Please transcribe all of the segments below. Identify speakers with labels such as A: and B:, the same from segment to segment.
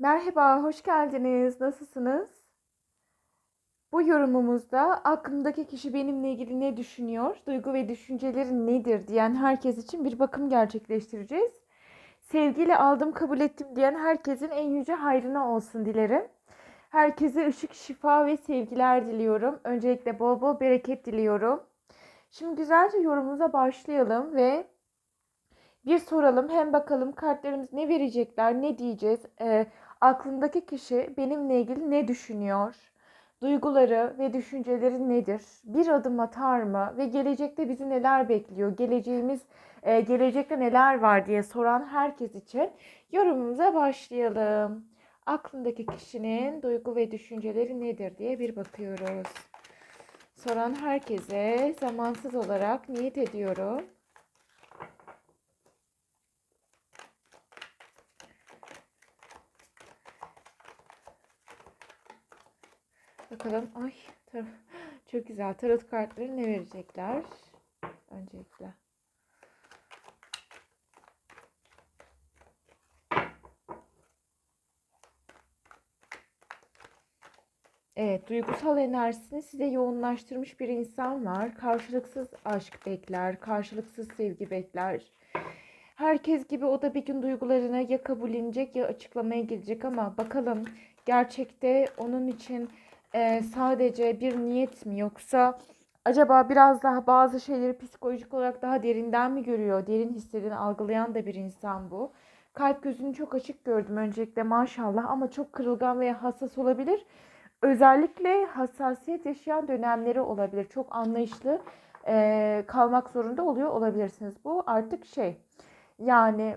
A: Merhaba, hoş geldiniz. Nasılsınız? Bu yorumumuzda aklımdaki kişi benimle ilgili ne düşünüyor, duygu ve düşünceleri nedir diyen herkes için bir bakım gerçekleştireceğiz. Sevgiyle aldım, kabul ettim diyen herkesin en yüce hayrına olsun dilerim. Herkese ışık, şifa ve sevgiler diliyorum. Öncelikle bol bol bereket diliyorum. Şimdi güzelce yorumumuza başlayalım ve bir soralım. Hem bakalım kartlarımız ne verecekler, ne diyeceğiz. Ee, aklındaki kişi benimle ilgili ne düşünüyor? Duyguları ve düşünceleri nedir? Bir adım atar mı? Ve gelecekte bizi neler bekliyor? Geleceğimiz, e, gelecekte neler var diye soran herkes için yorumumuza başlayalım. Aklındaki kişinin duygu ve düşünceleri nedir diye bir bakıyoruz. Soran herkese zamansız olarak niyet ediyorum. Bakalım. Ay çok güzel. Tarot kartları ne verecekler? Öncelikle. Evet, duygusal enerjisini size yoğunlaştırmış bir insan var. Karşılıksız aşk bekler, karşılıksız sevgi bekler. Herkes gibi o da bir gün duygularını ya kabullenecek ya açıklamaya gelecek ama bakalım gerçekte onun için e, sadece bir niyet mi yoksa acaba biraz daha bazı şeyleri psikolojik olarak daha derinden mi görüyor? Derin hissedin, algılayan da bir insan bu. Kalp gözünü çok açık gördüm öncelikle maşallah ama çok kırılgan veya hassas olabilir. Özellikle hassasiyet yaşayan dönemleri olabilir. Çok anlayışlı e, kalmak zorunda oluyor olabilirsiniz. Bu artık şey yani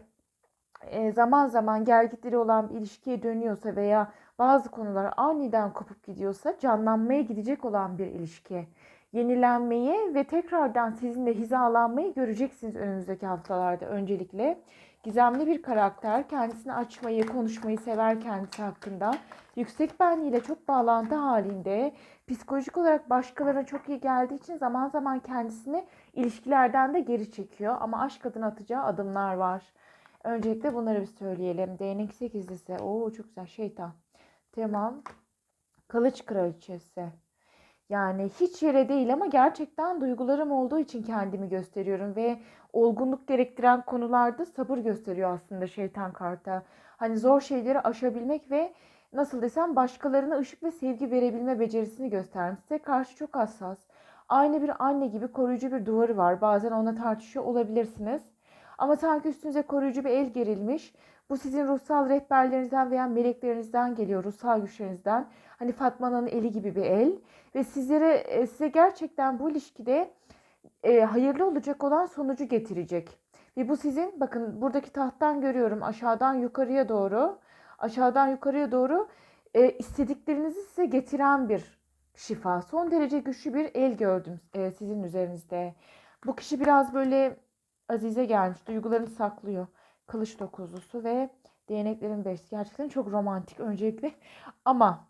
A: e, zaman zaman gelgitleri olan bir ilişkiye dönüyorsa veya bazı konular aniden kopup gidiyorsa canlanmaya gidecek olan bir ilişki. Yenilenmeyi ve tekrardan sizinle hizalanmayı göreceksiniz önümüzdeki haftalarda öncelikle. Gizemli bir karakter, kendisini açmayı, konuşmayı sever kendisi hakkında. Yüksek benliğiyle çok bağlantı halinde, psikolojik olarak başkalarına çok iyi geldiği için zaman zaman kendisini ilişkilerden de geri çekiyor. Ama aşk adına atacağı adımlar var. Öncelikle bunları bir söyleyelim. Değnek sekizlisi. Oo çok güzel. Şeytan. Tamam. Kılıç kraliçesi. Yani hiç yere değil ama gerçekten duygularım olduğu için kendimi gösteriyorum ve olgunluk gerektiren konularda sabır gösteriyor aslında şeytan karta. Hani zor şeyleri aşabilmek ve nasıl desem başkalarına ışık ve sevgi verebilme becerisini göstermiş. Size karşı çok hassas. Aynı bir anne gibi koruyucu bir duvarı var. Bazen ona tartışıyor olabilirsiniz. Ama sanki üstünüze koruyucu bir el gerilmiş. Bu sizin ruhsal rehberlerinizden veya meleklerinizden geliyor, ruhsal güçlerinizden. Hani Fatma'nın eli gibi bir el. Ve sizlere, e, size gerçekten bu ilişkide e, hayırlı olacak olan sonucu getirecek. Ve bu sizin, bakın buradaki tahttan görüyorum aşağıdan yukarıya doğru, aşağıdan yukarıya doğru e, istediklerinizi size getiren bir şifa. Son derece güçlü bir el gördüm e, sizin üzerinizde. Bu kişi biraz böyle Azize gelmiş. Duygularını saklıyor. Kılıç dokuzlusu ve değneklerin beşi. Gerçekten çok romantik öncelikle. Ama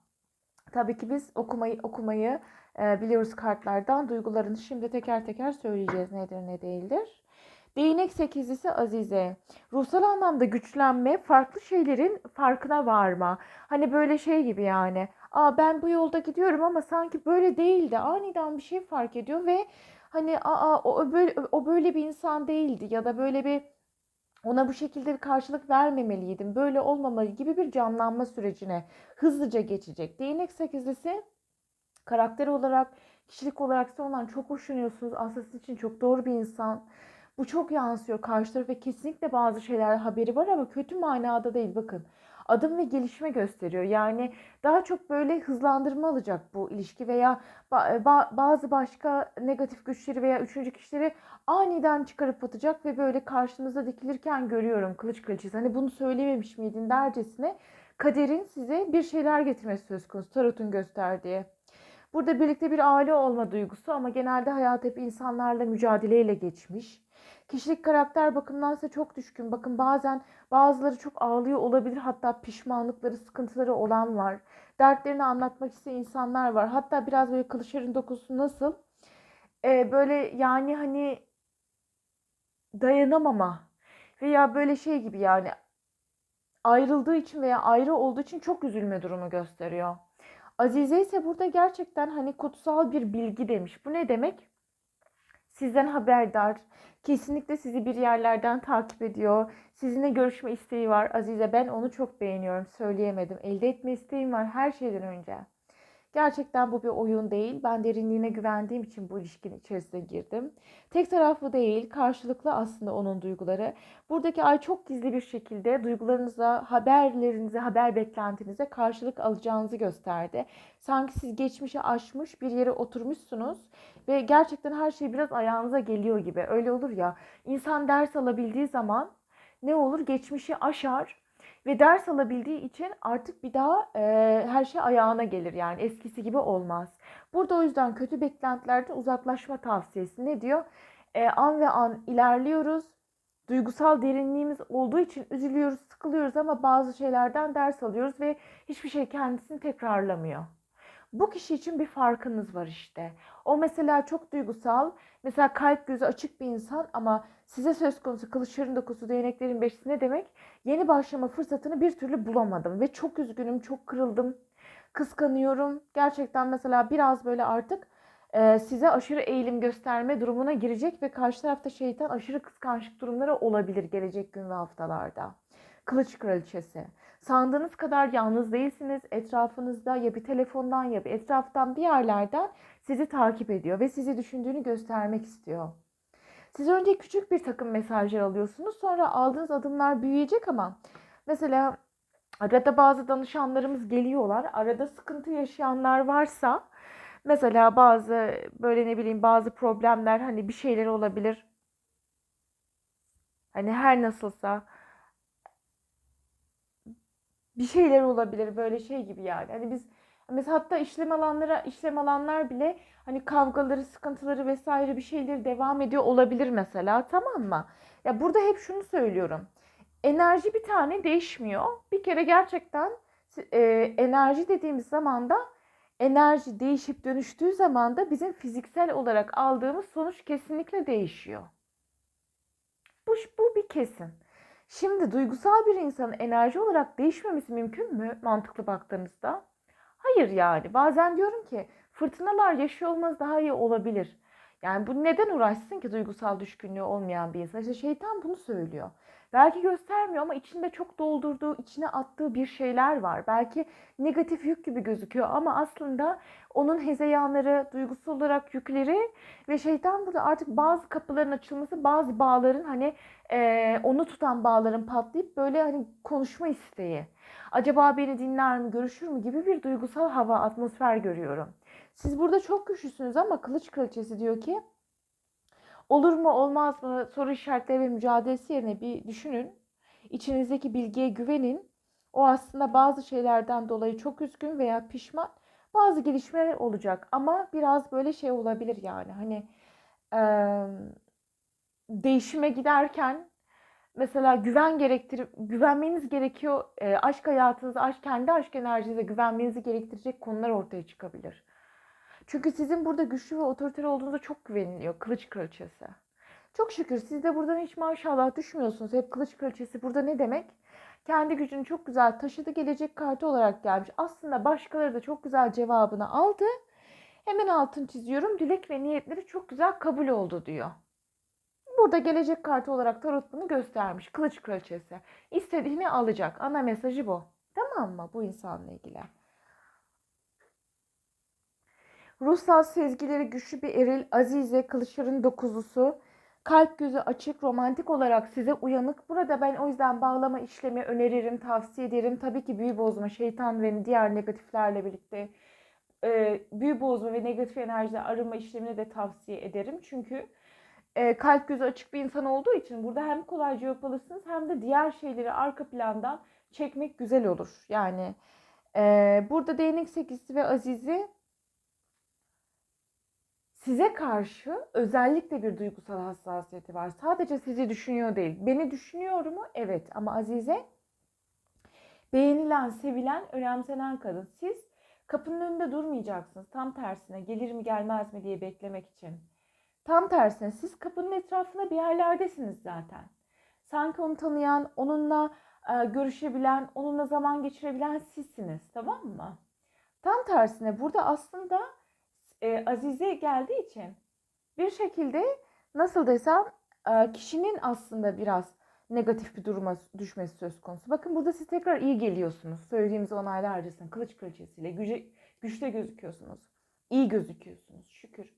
A: tabii ki biz okumayı okumayı e, biliyoruz kartlardan. Duygularını şimdi teker teker söyleyeceğiz nedir ne değildir. Değnek sekizlisi Azize. Ruhsal anlamda güçlenme, farklı şeylerin farkına varma. Hani böyle şey gibi yani. Aa ben bu yolda gidiyorum ama sanki böyle değildi. Aniden bir şey fark ediyor ve hani aa o böyle o böyle bir insan değildi ya da böyle bir ona bu şekilde bir karşılık vermemeliydim. Böyle olmamalı gibi bir canlanma sürecine hızlıca geçecek. Değnek sekizlisi karakter olarak, kişilik olarak size ondan çok hoşlanıyorsunuz. Aslında sizin için çok doğru bir insan. Bu çok yansıyor karşı tarafa. Kesinlikle bazı şeyler haberi var ama kötü manada değil bakın. Adım ve gelişme gösteriyor. Yani daha çok böyle hızlandırma alacak bu ilişki veya bazı başka negatif güçleri veya üçüncü kişileri aniden çıkarıp atacak ve böyle karşınıza dikilirken görüyorum kılıç kraliçesi. Hani bunu söylememiş miydin dercesine kaderin size bir şeyler getirmesi söz konusu tarotun gösterdiği. Burada birlikte bir aile olma duygusu ama genelde hayat hep insanlarla mücadeleyle geçmiş. Kişilik karakter bakımından ise çok düşkün. Bakın bazen bazıları çok ağlıyor olabilir. Hatta pişmanlıkları, sıkıntıları olan var. Dertlerini anlatmak isteyen insanlar var. Hatta biraz böyle kılıçların dokusu nasıl? Ee, böyle yani hani dayanamama veya böyle şey gibi yani ayrıldığı için veya ayrı olduğu için çok üzülme durumu gösteriyor. Azize ise burada gerçekten hani kutsal bir bilgi demiş. Bu ne demek? Sizden haberdar. Kesinlikle sizi bir yerlerden takip ediyor. Sizinle görüşme isteği var Azize. Ben onu çok beğeniyorum. Söyleyemedim. Elde etme isteğim var her şeyden önce. Gerçekten bu bir oyun değil. Ben derinliğine güvendiğim için bu ilişkinin içerisine girdim. Tek taraflı değil, karşılıklı aslında onun duyguları. Buradaki ay çok gizli bir şekilde duygularınıza, haberlerinize, haber beklentinize karşılık alacağınızı gösterdi. Sanki siz geçmişi aşmış bir yere oturmuşsunuz ve gerçekten her şey biraz ayağınıza geliyor gibi. Öyle olur ya. İnsan ders alabildiği zaman ne olur? Geçmişi aşar ve ders alabildiği için artık bir daha e, her şey ayağına gelir yani eskisi gibi olmaz. Burada o yüzden kötü beklentilerden uzaklaşma tavsiyesi ne diyor? E, an ve an ilerliyoruz. Duygusal derinliğimiz olduğu için üzülüyoruz, sıkılıyoruz ama bazı şeylerden ders alıyoruz ve hiçbir şey kendisini tekrarlamıyor. Bu kişi için bir farkınız var işte. O mesela çok duygusal, mesela kalp gözü açık bir insan ama size söz konusu kılıçların dokusu, değneklerin beşisi ne demek? Yeni başlama fırsatını bir türlü bulamadım ve çok üzgünüm, çok kırıldım, kıskanıyorum. Gerçekten mesela biraz böyle artık e, size aşırı eğilim gösterme durumuna girecek ve karşı tarafta şeytan aşırı kıskançlık durumları olabilir gelecek gün ve haftalarda. Kılıç kraliçesi. Sandığınız kadar yalnız değilsiniz. Etrafınızda ya bir telefondan ya bir etraftan bir yerlerden sizi takip ediyor ve sizi düşündüğünü göstermek istiyor. Siz önce küçük bir takım mesajlar alıyorsunuz. Sonra aldığınız adımlar büyüyecek ama mesela arada bazı danışanlarımız geliyorlar. Arada sıkıntı yaşayanlar varsa mesela bazı böyle ne bileyim bazı problemler hani bir şeyler olabilir. Hani her nasılsa bir şeyler olabilir böyle şey gibi yani. Hani biz mesela hatta işlem alanlara işlem alanlar bile hani kavgaları, sıkıntıları vesaire bir şeyleri devam ediyor olabilir mesela tamam mı? Ya burada hep şunu söylüyorum. Enerji bir tane değişmiyor. Bir kere gerçekten e, enerji dediğimiz zaman da enerji değişip dönüştüğü zaman da bizim fiziksel olarak aldığımız sonuç kesinlikle değişiyor. Bu, bu bir kesin. Şimdi duygusal bir insanın enerji olarak değişmemesi mümkün mü mantıklı baktığınızda? Hayır yani. Bazen diyorum ki fırtınalar yaşıyor olmaz daha iyi olabilir. Yani bu neden uğraşsın ki duygusal düşkünlüğü olmayan bir insan? İşte şeytan bunu söylüyor. Belki göstermiyor ama içinde çok doldurduğu, içine attığı bir şeyler var. Belki negatif yük gibi gözüküyor ama aslında onun hezeyanları, duygusal olarak yükleri ve şeytan burada artık bazı kapıların açılması, bazı bağların hani e, onu tutan bağların patlayıp böyle hani konuşma isteği. Acaba beni dinler mi, görüşür mü gibi bir duygusal hava, atmosfer görüyorum. Siz burada çok güçlüsünüz ama kılıç kraliçesi diyor ki olur mu olmaz mı soru işaretleri ve mücadelesi yerine bir düşünün. İçinizdeki bilgiye güvenin. O aslında bazı şeylerden dolayı çok üzgün veya pişman. Bazı gelişmeler olacak ama biraz böyle şey olabilir yani hani e, değişime giderken mesela güven gerektir güvenmeniz gerekiyor. E, aşk hayatınıza, aşk kendi aşk enerjinize güvenmenizi gerektirecek konular ortaya çıkabilir. Çünkü sizin burada güçlü ve otoriter olduğunuza çok güveniliyor. Kılıç kraliçesi. Çok şükür siz de buradan hiç maşallah düşmüyorsunuz. Hep kılıç kraliçesi burada ne demek? Kendi gücünü çok güzel taşıdı. Gelecek kartı olarak gelmiş. Aslında başkaları da çok güzel cevabını aldı. Hemen altın çiziyorum. Dilek ve niyetleri çok güzel kabul oldu diyor. Burada gelecek kartı olarak tarot bunu göstermiş. Kılıç kraliçesi. İstediğini alacak. Ana mesajı bu. Tamam mı bu insanla ilgili? Ruhsal sezgileri güçlü bir eril, Azize, kılıçların dokuzlusu, kalp gözü açık, romantik olarak size uyanık. Burada ben o yüzden bağlama işlemi öneririm, tavsiye ederim. Tabii ki büyü bozma, şeytan ve diğer negatiflerle birlikte e, büyü bozma ve negatif enerjide arınma işlemini de tavsiye ederim. Çünkü e, kalp gözü açık bir insan olduğu için burada hem kolayca yapılırsınız hem de diğer şeyleri arka plandan çekmek güzel olur. Yani e, burada değnek sekizisi ve azizi size karşı özellikle bir duygusal hassasiyeti var. Sadece sizi düşünüyor değil. Beni düşünüyor mu? Evet. Ama Azize beğenilen, sevilen, önemsenen kadın. Siz kapının önünde durmayacaksınız. Tam tersine gelir mi gelmez mi diye beklemek için. Tam tersine siz kapının etrafında bir yerlerdesiniz zaten. Sanki onu tanıyan, onunla e, görüşebilen, onunla zaman geçirebilen sizsiniz. Tamam mı? Tam tersine burada aslında e, Azize geldiği için bir şekilde nasıl desem e, kişinin aslında biraz negatif bir duruma düşmesi söz konusu. Bakın burada siz tekrar iyi geliyorsunuz. Söylediğimiz onaylarcasın. Kılıç kraliçesiyle güce, güçte gözüküyorsunuz. İyi gözüküyorsunuz şükür.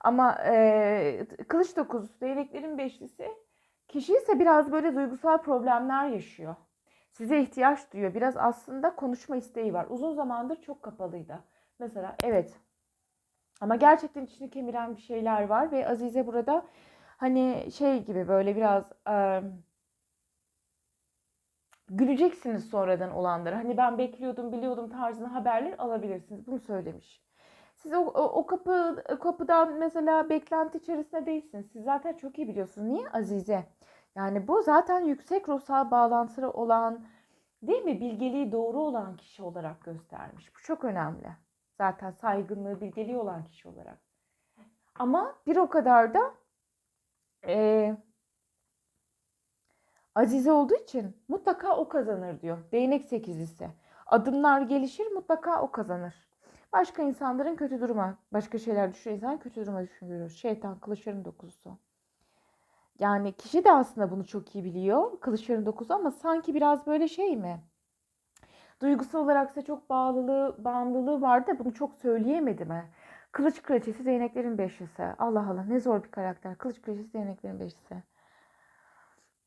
A: Ama e, kılıç dokuzusu, değneklerin beşlisi kişi ise biraz böyle duygusal problemler yaşıyor. Size ihtiyaç duyuyor. Biraz aslında konuşma isteği var. Uzun zamandır çok kapalıydı. Mesela evet ama gerçekten içini kemiren bir şeyler var ve Azize burada hani şey gibi böyle biraz e, güleceksiniz sonradan olanlara. Hani ben bekliyordum, biliyordum tarzında haberler alabilirsiniz. Bunu söylemiş. Siz o, o, kapı kapıdan mesela beklenti içerisinde değilsiniz. Siz zaten çok iyi biliyorsunuz. Niye Azize? Yani bu zaten yüksek ruhsal bağlantıları olan değil mi? Bilgeliği doğru olan kişi olarak göstermiş. Bu çok önemli. Zaten saygınlığı, bilgeliği olan kişi olarak. Ama bir o kadar da e, azize olduğu için mutlaka o kazanır diyor. Değnek sekizlisi. Adımlar gelişir mutlaka o kazanır. Başka insanların kötü duruma, başka şeyler düşüren insan kötü duruma düşünüyor. Şeytan kılıçların dokuzusu. Yani kişi de aslında bunu çok iyi biliyor. Kılıçların dokuzu ama sanki biraz böyle şey mi? Duygusal olarak ise çok bağlılığı, bağımlılığı vardı da bunu çok söyleyemedi mi? Kılıç kraliçesi değneklerin beşlisi. Allah Allah ne zor bir karakter. Kılıç kraliçesi değneklerin beşlisi.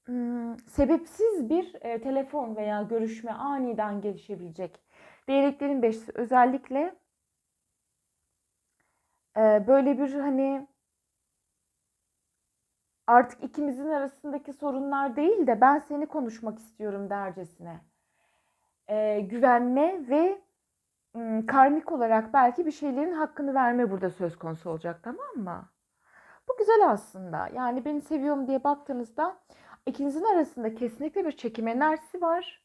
A: Hmm, sebepsiz bir e, telefon veya görüşme aniden gelişebilecek. Değneklerin beşlisi özellikle e, böyle bir hani artık ikimizin arasındaki sorunlar değil de ben seni konuşmak istiyorum dercesine. E, güvenme ve karmik olarak belki bir şeylerin hakkını verme burada söz konusu olacak tamam mı? Bu güzel aslında. Yani beni seviyorum diye baktığınızda ikinizin arasında kesinlikle bir çekim enerjisi var.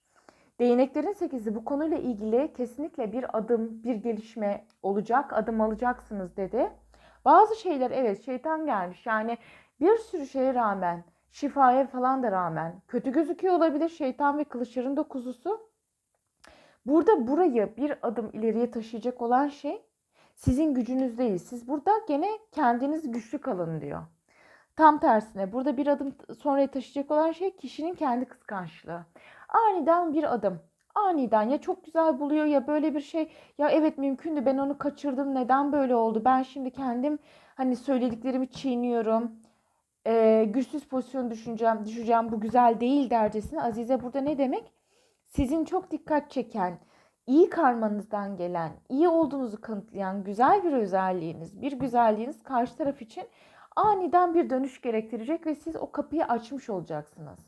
A: Değneklerin sekizi bu konuyla ilgili kesinlikle bir adım, bir gelişme olacak, adım alacaksınız dedi. Bazı şeyler evet şeytan gelmiş. Yani bir sürü şeye rağmen, şifaya falan da rağmen kötü gözüküyor olabilir şeytan ve kılıçların dokuzusu. Burada burayı bir adım ileriye taşıyacak olan şey sizin gücünüz değil. Siz burada gene kendiniz güçlü kalın diyor. Tam tersine burada bir adım sonraya taşıyacak olan şey kişinin kendi kıskançlığı. Aniden bir adım. Aniden ya çok güzel buluyor ya böyle bir şey ya evet mümkündü ben onu kaçırdım neden böyle oldu ben şimdi kendim hani söylediklerimi çiğniyorum ee, güçsüz pozisyon düşüneceğim düşeceğim bu güzel değil dercesine Azize burada ne demek sizin çok dikkat çeken iyi karmanızdan gelen iyi olduğunuzu kanıtlayan güzel bir özelliğiniz bir güzelliğiniz karşı taraf için aniden bir dönüş gerektirecek ve siz o kapıyı açmış olacaksınız.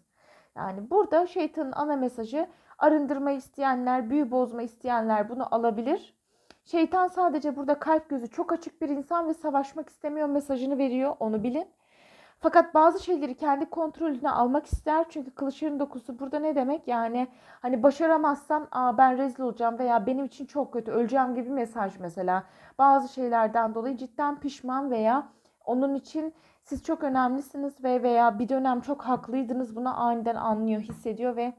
A: Yani burada şeytanın ana mesajı arındırma isteyenler, büyü bozma isteyenler bunu alabilir. Şeytan sadece burada kalp gözü çok açık bir insan ve savaşmak istemiyor mesajını veriyor. Onu bilin. Fakat bazı şeyleri kendi kontrolüne almak ister. Çünkü kılıçların dokusu burada ne demek? Yani hani başaramazsam Aa, ben rezil olacağım veya benim için çok kötü öleceğim gibi mesaj mesela. Bazı şeylerden dolayı cidden pişman veya onun için siz çok önemlisiniz ve veya bir dönem çok haklıydınız buna aniden anlıyor, hissediyor ve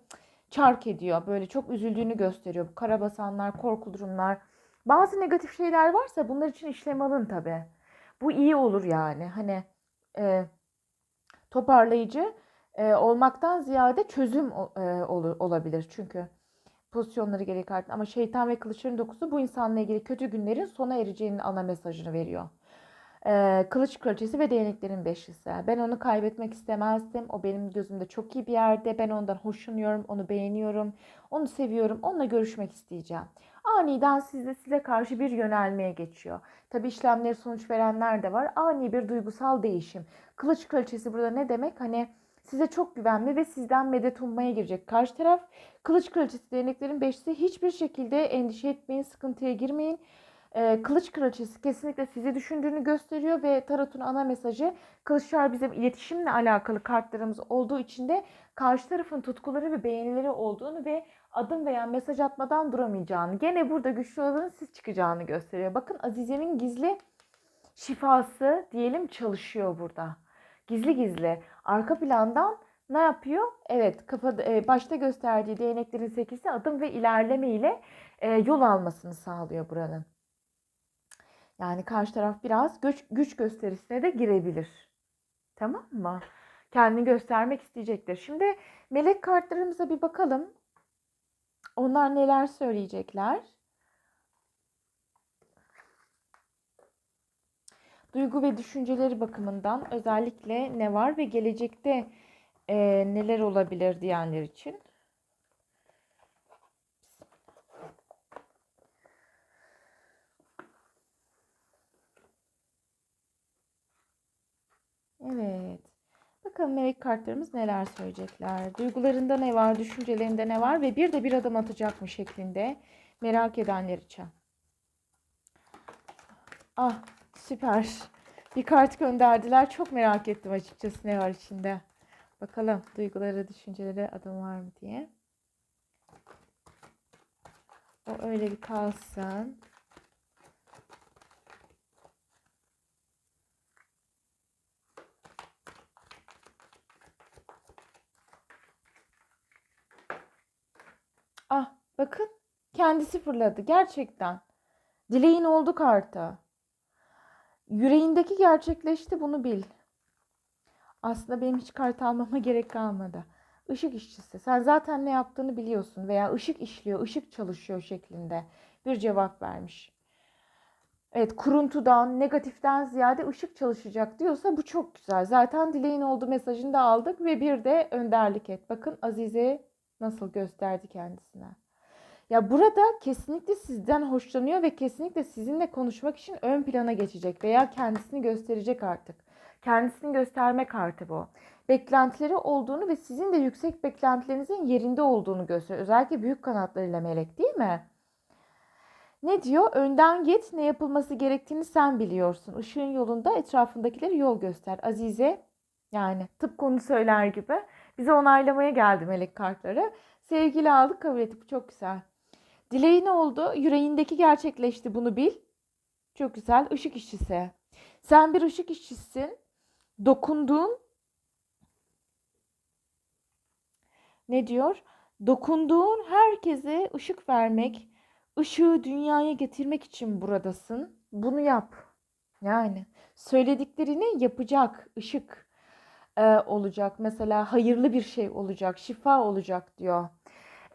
A: çark ediyor. Böyle çok üzüldüğünü gösteriyor. Bu karabasanlar, korku durumlar. Bazı negatif şeyler varsa bunlar için işlem alın tabii. Bu iyi olur yani. Hani e, toparlayıcı e, olmaktan ziyade çözüm e, olur, olabilir. Çünkü pozisyonları geri kartın. Ama şeytan ve kılıçların dokusu bu insanla ilgili kötü günlerin sona ereceğinin ana mesajını veriyor. Ee, Kılıç Kraliçesi ve Değneklerin Beşlisi. Ben onu kaybetmek istemezdim. O benim gözümde çok iyi bir yerde. Ben ondan hoşlanıyorum, onu beğeniyorum, onu seviyorum. Onunla görüşmek isteyeceğim. Aniden sizde size karşı bir yönelmeye geçiyor. Tabi işlemleri sonuç verenler de var. Ani bir duygusal değişim. Kılıç Kraliçesi burada ne demek? Hani size çok güvenli ve sizden medet ummaya girecek. Karşı taraf Kılıç Kraliçesi Değneklerin Beşlisi hiçbir şekilde endişe etmeyin, sıkıntıya girmeyin. Ee, Kılıç Kraliçesi kesinlikle sizi düşündüğünü gösteriyor ve Tarot'un ana mesajı Kılıçlar bizim iletişimle alakalı kartlarımız olduğu için de karşı tarafın tutkuları ve beğenileri olduğunu ve adım veya mesaj atmadan duramayacağını, gene burada güçlü olanın siz çıkacağını gösteriyor. Bakın Azize'nin gizli şifası diyelim çalışıyor burada. Gizli gizli arka plandan ne yapıyor? Evet, kafada e, başta gösterdiği değneklerin sekisi adım ve ilerleme ile e, yol almasını sağlıyor buranın. Yani karşı taraf biraz güç, güç gösterisine de girebilir. Tamam mı? Kendini göstermek isteyecektir. Şimdi melek kartlarımıza bir bakalım. Onlar neler söyleyecekler? Duygu ve düşünceleri bakımından özellikle ne var ve gelecekte e, neler olabilir diyenler için. Evet. Bakalım melek kartlarımız neler söyleyecekler. Duygularında ne var, düşüncelerinde ne var ve bir de bir adım atacak mı şeklinde merak edenler için. Ah süper. Bir kart gönderdiler. Çok merak ettim açıkçası ne var içinde. Bakalım duyguları, düşünceleri adım var mı diye. O öyle bir kalsın. Ah bakın kendisi fırladı gerçekten. Dileğin oldu kartı. Yüreğindeki gerçekleşti bunu bil. Aslında benim hiç kart almama gerek kalmadı. Işık işçisi. Sen zaten ne yaptığını biliyorsun veya ışık işliyor, ışık çalışıyor şeklinde bir cevap vermiş. Evet kuruntudan, negatiften ziyade ışık çalışacak diyorsa bu çok güzel. Zaten dileğin oldu mesajını da aldık ve bir de önderlik et. Bakın Azize nasıl gösterdi kendisine. Ya burada kesinlikle sizden hoşlanıyor ve kesinlikle sizinle konuşmak için ön plana geçecek veya kendisini gösterecek artık. Kendisini gösterme kartı bu. Beklentileri olduğunu ve sizin de yüksek beklentilerinizin yerinde olduğunu gösteriyor. Özellikle büyük kanatlarıyla melek değil mi? Ne diyor? Önden git, ne yapılması gerektiğini sen biliyorsun. Işığın yolunda etrafındakileri yol göster. Azize yani tıpkı onu söyler gibi bize onaylamaya geldi melek kartları. Sevgili aldık kabul ettik. Çok güzel. Dileğin oldu. Yüreğindeki gerçekleşti. Bunu bil. Çok güzel. Işık işçisi. Sen bir ışık işçisin. Dokunduğun ne diyor? Dokunduğun herkese ışık vermek, ışığı dünyaya getirmek için buradasın. Bunu yap. Yani söylediklerini yapacak ışık e, olacak. Mesela hayırlı bir şey olacak, şifa olacak diyor.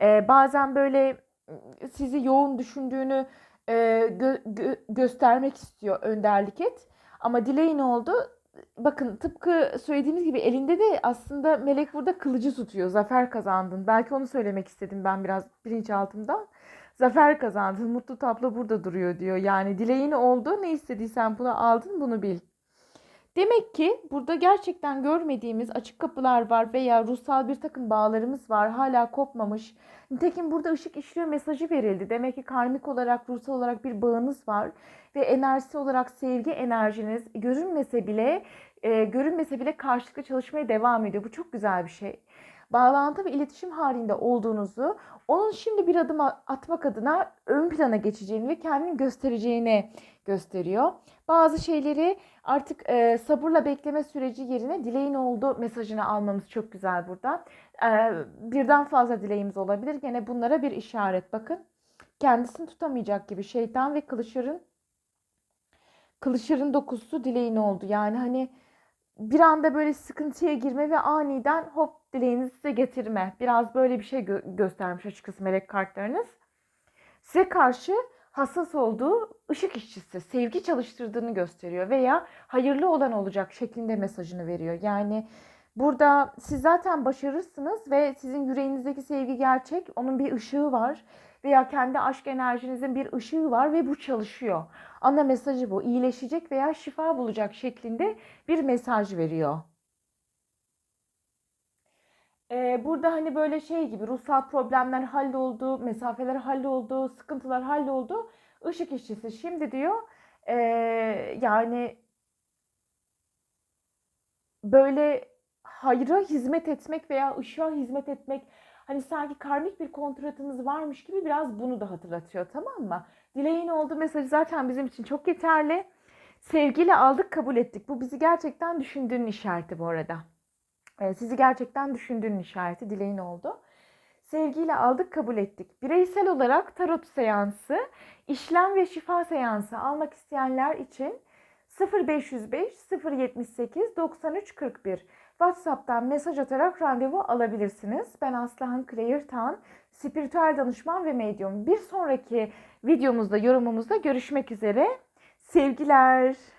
A: E, bazen böyle sizi yoğun düşündüğünü e, gö- gö- göstermek istiyor önderlik et. Ama dileğin oldu. Bakın tıpkı söylediğimiz gibi elinde de aslında melek burada kılıcı tutuyor. Zafer kazandın. Belki onu söylemek istedim ben biraz bilinçaltımdan. Zafer kazandın. Mutlu tablo burada duruyor diyor. Yani dileğin oldu. Ne istediysen bunu aldın bunu bil. Demek ki burada gerçekten görmediğimiz açık kapılar var veya ruhsal bir takım bağlarımız var. Hala kopmamış. Nitekim burada ışık işliyor mesajı verildi. Demek ki karmik olarak, ruhsal olarak bir bağınız var. Ve enerjisi olarak sevgi enerjiniz görünmese bile, e, görünmese bile karşılıklı çalışmaya devam ediyor. Bu çok güzel bir şey bağlantı ve iletişim halinde olduğunuzu, onun şimdi bir adım atmak adına ön plana geçeceğini ve kendini göstereceğini gösteriyor. Bazı şeyleri artık e, sabırla bekleme süreci yerine dileğin olduğu mesajını almamız çok güzel burada. E, birden fazla dileğimiz olabilir. Gene bunlara bir işaret bakın. Kendisini tutamayacak gibi şeytan ve kılıçların kılıçların dokusu dileğin oldu. Yani hani bir anda böyle sıkıntıya girme ve aniden hop dileğinizi size getirme. Biraz böyle bir şey gö- göstermiş açıkçası melek kartlarınız. Size karşı hassas olduğu ışık işçisi, sevgi çalıştırdığını gösteriyor veya hayırlı olan olacak şeklinde mesajını veriyor. Yani burada siz zaten başarırsınız ve sizin yüreğinizdeki sevgi gerçek, onun bir ışığı var veya kendi aşk enerjinizin bir ışığı var ve bu çalışıyor. Ana mesajı bu. İyileşecek veya şifa bulacak şeklinde bir mesaj veriyor. Ee, burada hani böyle şey gibi ruhsal problemler halloldu, mesafeler halloldu, sıkıntılar halloldu. Işık işçisi şimdi diyor ee, yani böyle hayra hizmet etmek veya ışığa hizmet etmek hani sanki karmik bir kontratınız varmış gibi biraz bunu da hatırlatıyor tamam mı? Dileğin oldu mesajı zaten bizim için çok yeterli. Sevgiyle aldık kabul ettik. Bu bizi gerçekten düşündüğünün işareti bu arada. E, sizi gerçekten düşündüğünün işareti, dileğin oldu. Sevgiyle aldık, kabul ettik. Bireysel olarak tarot seansı, işlem ve şifa seansı almak isteyenler için 0505 078 93 41 WhatsApp'tan mesaj atarak randevu alabilirsiniz. Ben Aslıhan Claire Tan, spiritüel danışman ve medyum. Bir sonraki videomuzda, yorumumuzda görüşmek üzere. Sevgiler.